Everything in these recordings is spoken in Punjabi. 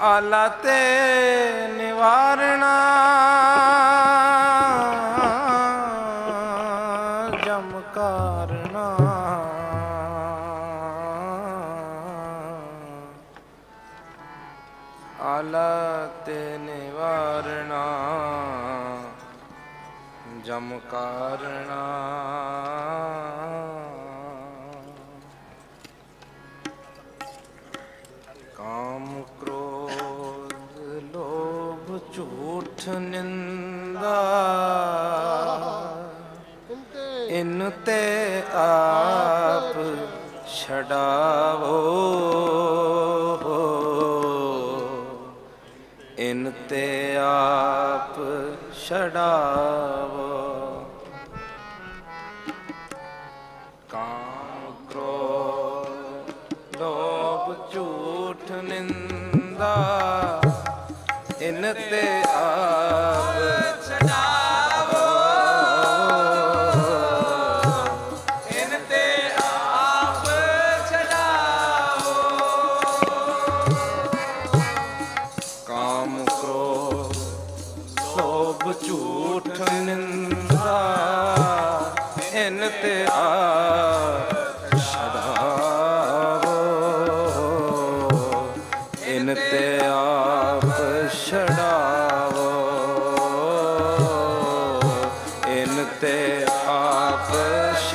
ਆਲਾ ਤੇ ਨਿਵਾਰਣਾ। ਜਮ ਕਾਰਣਾ। ਆਲਾ ਤੇ ਨਿਵਾਰਣਾ। ਕਾਰਣਾ। ਮੁਖ ਨਿੰਦਾ। ਇਨ ਤੇ ਆਪ ਛਡਾਵੋ। ਇਨ ਤੇ ਆਪ ਛਡਾਵੋ। ਕਾਮ ਕ੍ਰੋਧ ਲੋਭ ਝੂਠ ਨਿੰਦਾ। ਇਨ ਤੇ ਆਪ।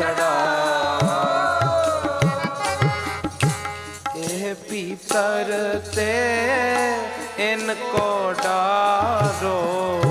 ਛੜਾ ਇਹ ਭੀਤਰ ਤੇ ਇਨ ਕੋ ਡਾਰੋ।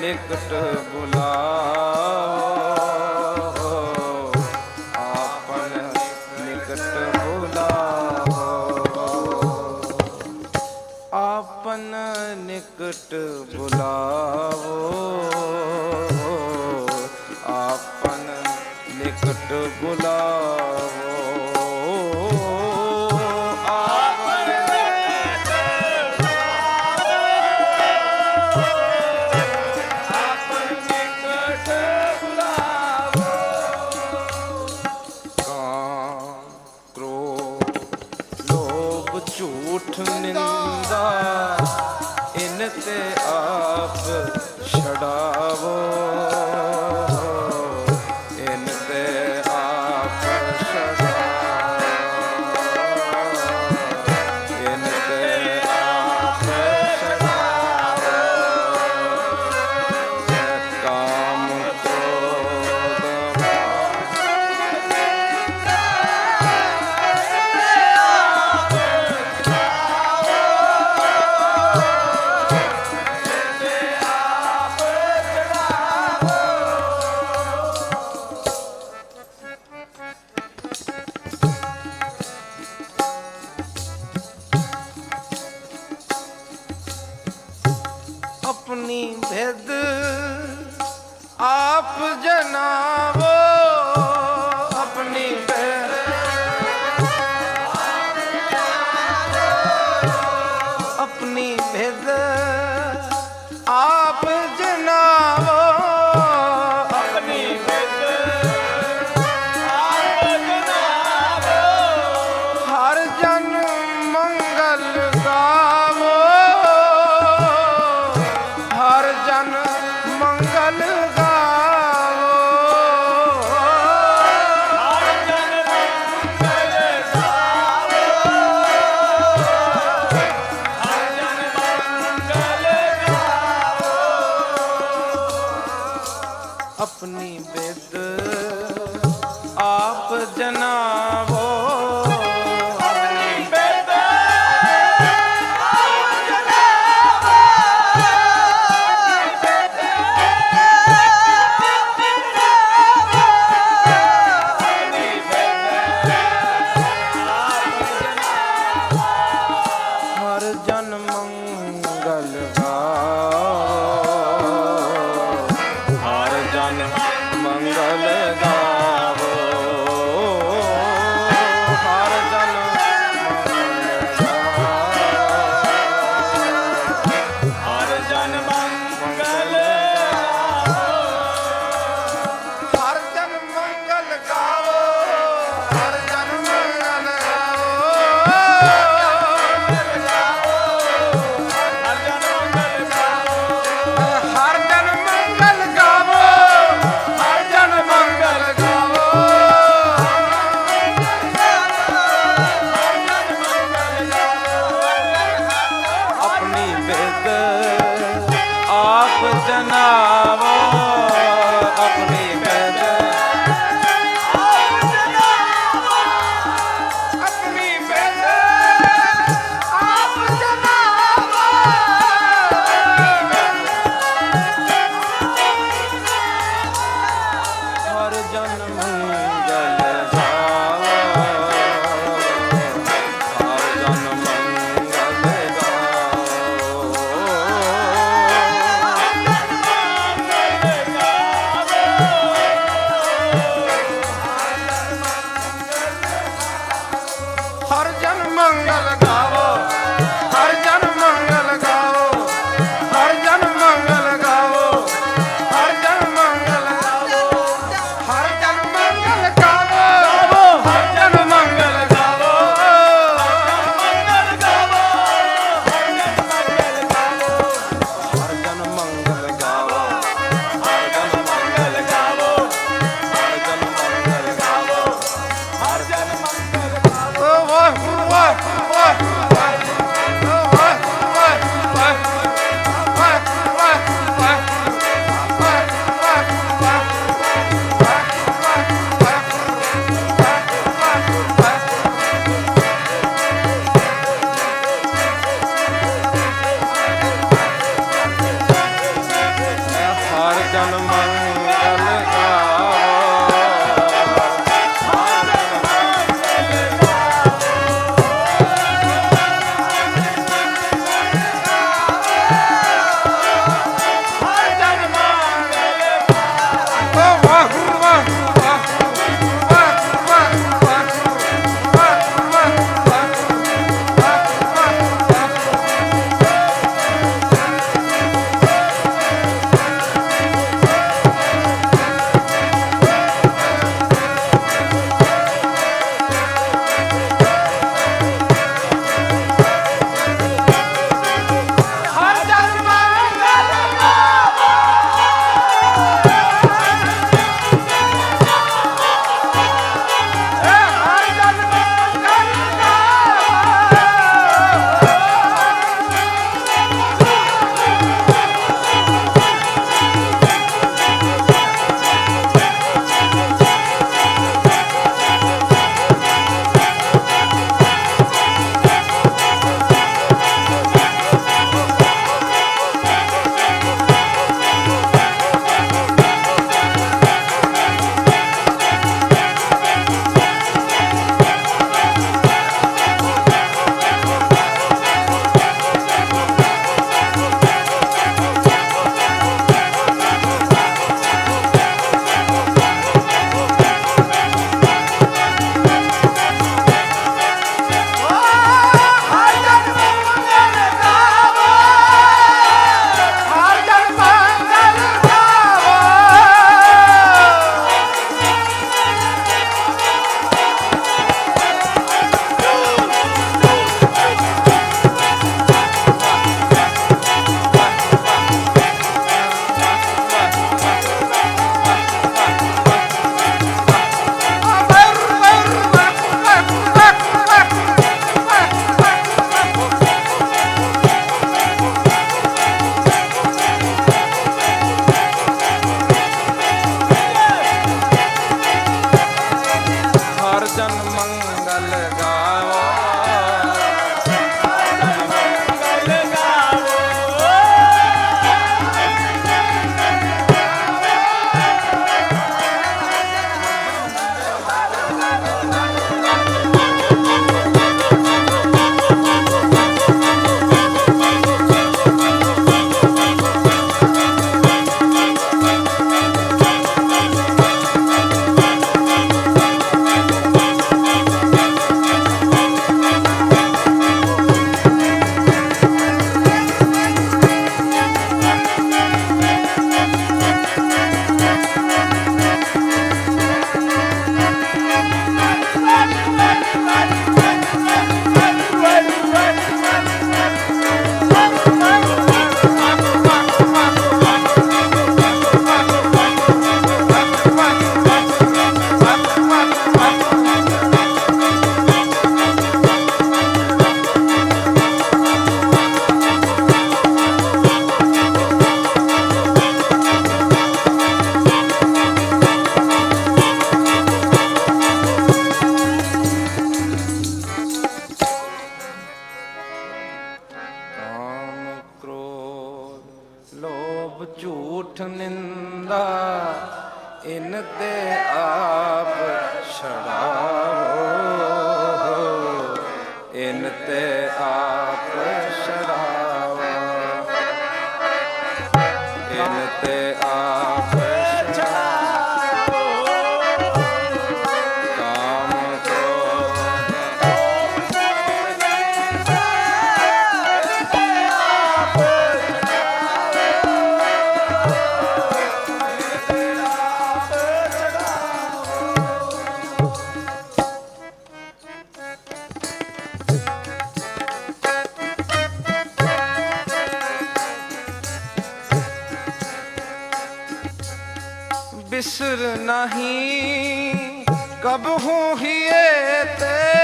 ਨਿਕਟ ਬੁਲਾ। ਤੇ ਆਪ ਛਡਾਵੋ। ਨੀ ਭਿਦ ਆਪ ਜਨਾਵੋ না ਝੂਠ ਨਿੰਦਾ ਇਨ ਤੇ ਆਪ ਛੜਾਓ ਇਨ ਤੇ ਬਿਸਰ ਨਹੀਂ। ਕਬ ਹੂੰ ਹੀਏ ਤੇ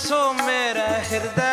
ਵਸੋ ਮੇਰਾ ਹਿਰਦੈ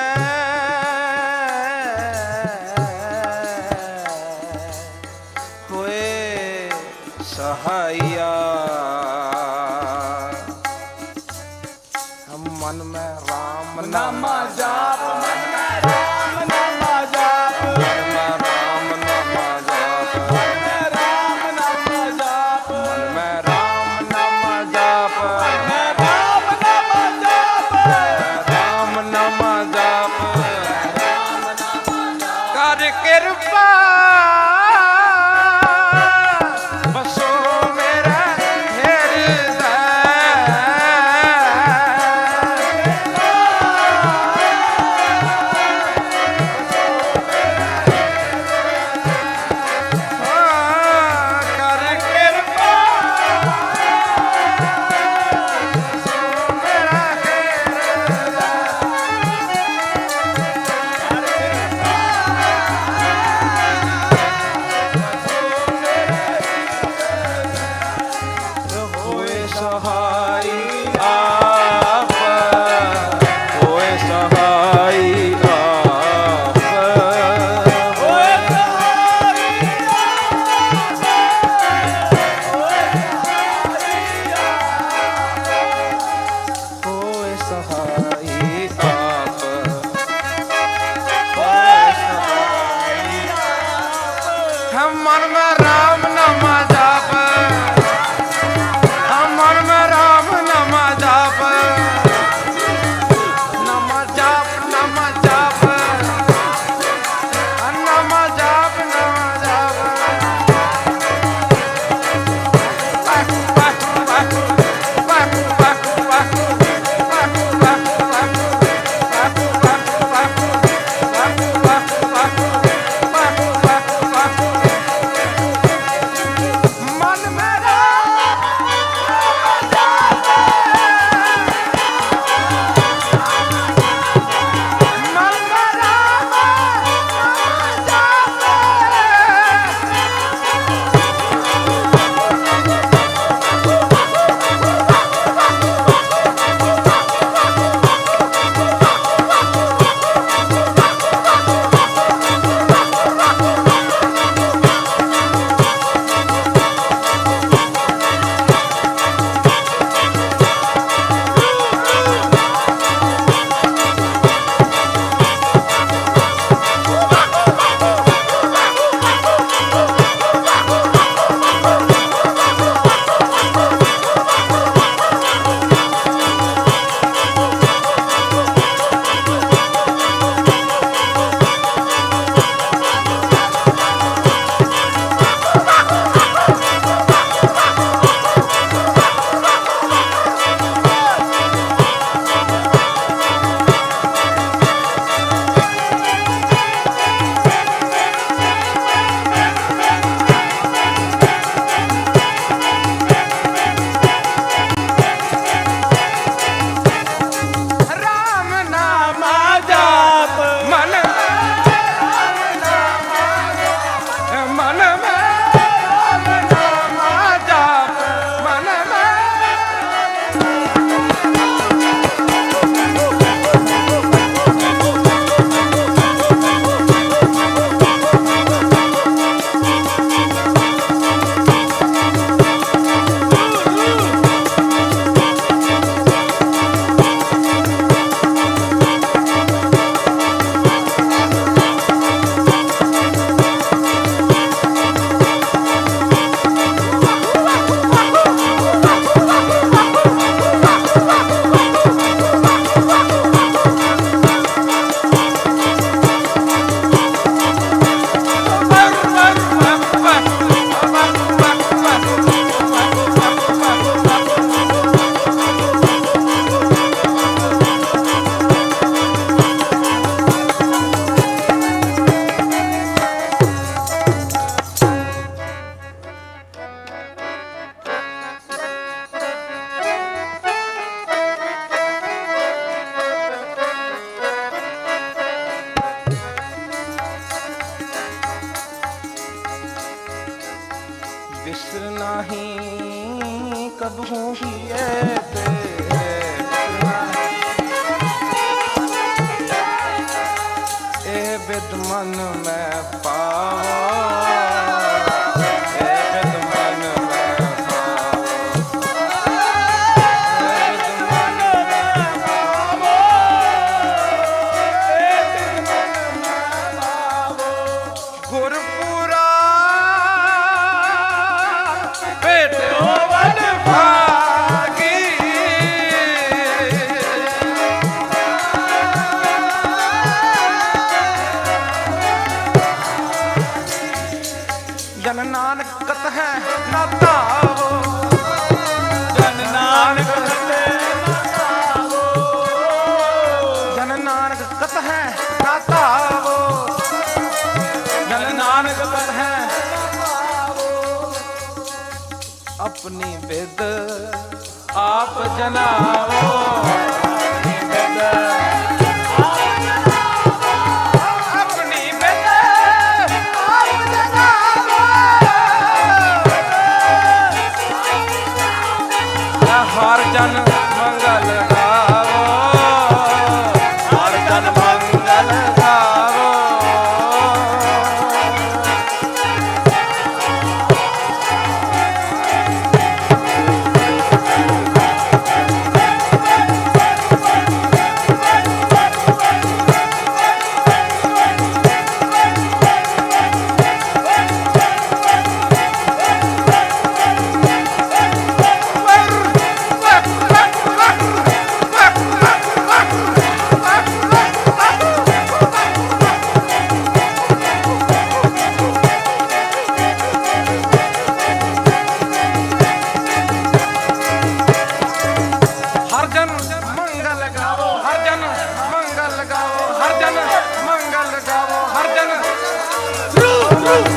ਨਾਹੀ ਕਬਹੂ ਹੀ ਐ આપ જનાવો. ਹਰਜਨ ਮੰਗਲ ਗਾਵੋ ਹਰਜਨ ਮੰਗਲ ਗਾਵੋ ਹਰਜਨ ਮੰਗਲ ਗਾਵੋ ਹਰਜਨ ਰੂ